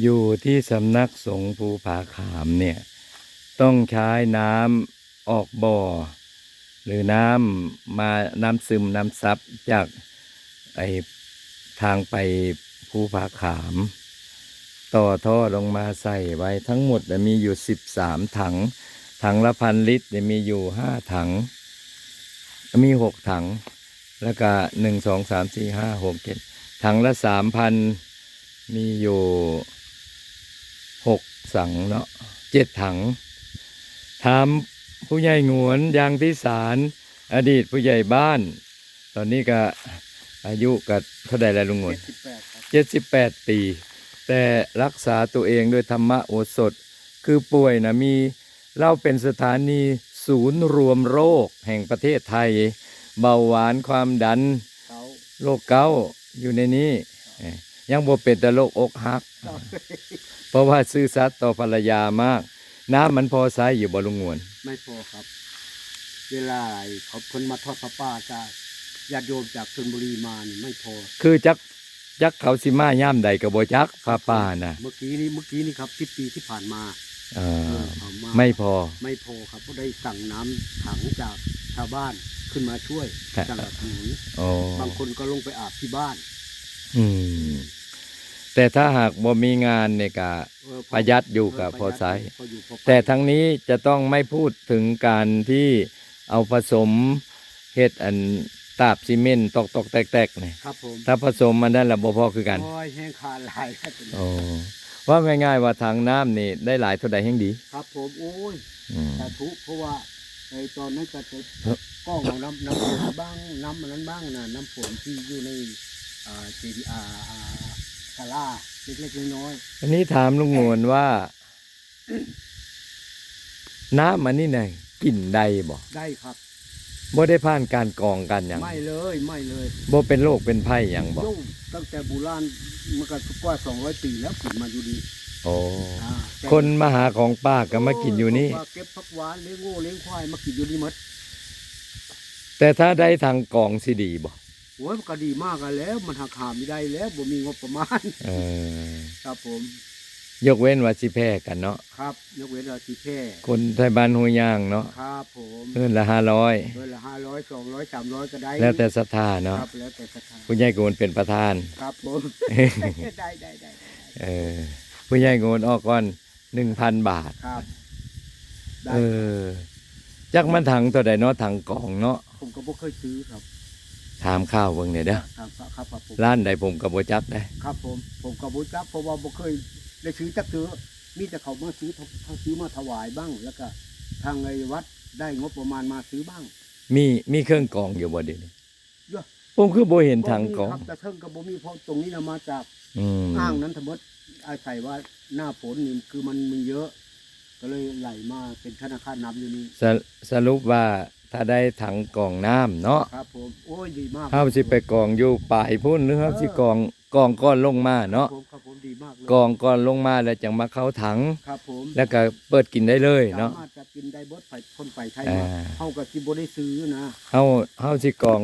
อยู่ที่สำนักสงฆ์ภูผาขามเนี่ย ต้องใช้น้ำออกบ่อ หรือน้ำมาน้ำซึมน้ำซับจากไอทางไปภูผาขาม ต่อท่อลงมาใส่ไว้ทั้งหมดมีอยู่สิบสามถัง ถังละพันลิตรมีอยู่ห้าถัง มีหกถัง แล้วก็หนึ่งสองสามสี่ห้าหกเจ็ดถังละสามพันมีอยู่ หกสังเนาะเจ็ดถังถามผู้ใหญ่หงวนยางพิสาร อดีตผู้ใหญ่บ้าน ตอนนี้ก็อายุก็เท่าใดแล้วลุงหงวนเจ็ดสิบแปดครับเจ็ดสิบแปดปี แต่รักษาตัวเองด้วยธรรมโอสถ คือป่วยนะมีเล่าเป็นสถานีศูนย์รวมโรคแห่งประเทศไทย เบาหวานความดันเขาโรคเกาต์อยู่ในนี้เอ้ยยังบ่เป็นแต่โรคอกหัก เขาเพราะว่าซื่อสัตย์ต่อภรรยามาก น้ำมันพอใช้อยู่บ่ลุงงวน ไม่พอครับ เวลาเขาเพิ่นมาทอดพระป่าจากญาติโยมจากชลบุรีมานี่ไม่พอ คือจักจักเขาสิมาย่ามใดก็บ่จักป้าป้าน่ะเมื่อกี้นี้เมื่อกี้นี่ครับสิบปีที่ผ่านมาเออเอาาไม่พอ ไม่พอครับก็ได้สั่งน้ำถังจากชาวบ้านขึ้นมาช่วยครับสนับสนุนโอ้บางคนก็ลงไปอาบที่บ้าน อืม แต่ถ้าหากบ่มีงานเนี่ยก็เออพอประหยัดอยู่กับเพอใช้พออยู่พอไปแต่ทั้งนี้จะต้องไม่พูดถึงการที่เอาผสมเฮ็ดอันตาบซีเมนต์ตอกตอกๆแตกๆเนี่ยครับผมถ้าผสมมันได้ละบ่พอคือกันโอ้ยแห้งขาดหลายครับโอ้ว่าง่ายๆว่าทางน้ำนี่ได้หลายเท่าใดแห่งดี ครับผมโอ้ยอืมสาธุเพราะว่าไอ้ตอนนั้นก็จะเอ้อกล้องของน้ำน้ำฝนบ้างน้ำมันนั้นบ้างนะน้ำฝนที่อยู่ในอ่าเจดีอาอ่า ศาลาเล็กๆน้อยอันนี้ถามลุงงวนว่า น้ำมันนี่ไงกลิ่นใดบ่ๆได้ครับ บ่ได้ผ่านการกรองกันอย่างไม่เลยไม่เลยบ่เป็นโรคเป็นไข้อย่างบ่ยุ่งตั้งแต่โบุราณมันก็กว่าสองร้อยปีแล้วกินมาอยู่ดีโอ้อ่าแต่คนมาหาของป้าก็มากินอยู่นี่โว่าเก็บผักหวานเลี้ยงโง่เลี้ยงควายมากินอยู่นี่หมดแต่ถ้าได้ทางกรองสิดีบ่โอ้ยมันก็ดีมากกันแล้ว มันหักหาไม่ได้แล้วบ่มีงบประมาณเออครับผม ยกเว้นว่าสิแพ้กันเนาะครับยกเว้นเราที่แพร่คนไทยบ้านหัวย่างเนาะครับผมเงินละห้าร้อยเดือนละห้าร้อยสองร้อยสามร้อยก็ได้แล้วแต่ศรัทธาเนาะครับแล้วแต่สถานผู้ใหญ่โกนเป็นประธาน ครับผมได้ได้ได้ได้เออผู้ใหญ่โกนออกก่อนหนึ่งพันบาทครับได้เออจักมันถังตัวใดเนาะถังกล่องเนาะผมก็บ่เคยซื้อครับ ถามข้าวเบิ่งเนี่ยเด้อครับครับครับครับผมร้านใดผมก็บ่จักได้ ครับผมผมก็บ่จักเพราะว่าบ่เคยได้ซื้อจักเถือมีแต่เขามาซื้อเขาซื้อมาถวายบ้าง แล้วก็ทางไอ้วัดได้งบประมาณมาซื้อบ้างมีมีเครื่องกรองอยู่บ่เดี๋ยวนี้เยอะผมคือบ่เห็นถังกรองบ่มีครับแต่เทิงก็บ่มีเพราะตรงนี้นะมาจากอืมอ้างนั้นทั้งหมดอาศัยว่าหน้าฝนนี่คือมันมีเยอะ ก็เลยไหลมาเป็นธนาคารน้ำอยู่นี่สรุสรุปว่า ถ้าได้ถังกรองน้ำเนาะครับผมโอ้ยดีมากเฮาสิไปกรองอยู่ปลายพุ่นหรือเฮาสิกรองกรองก้อนลงมาเนาะครับผมครับผมดีมากเลยกรองก้อนลงมาแล้วจังมาเข้าถัง ครับผมแล้วก็เปิดกินได้เลยเนาะสามารถจะกินได้เบดไปคนไปไทยอ่ามาเฮากับที่บ่ได้ซื้อนะเฮาเฮาสิกรอง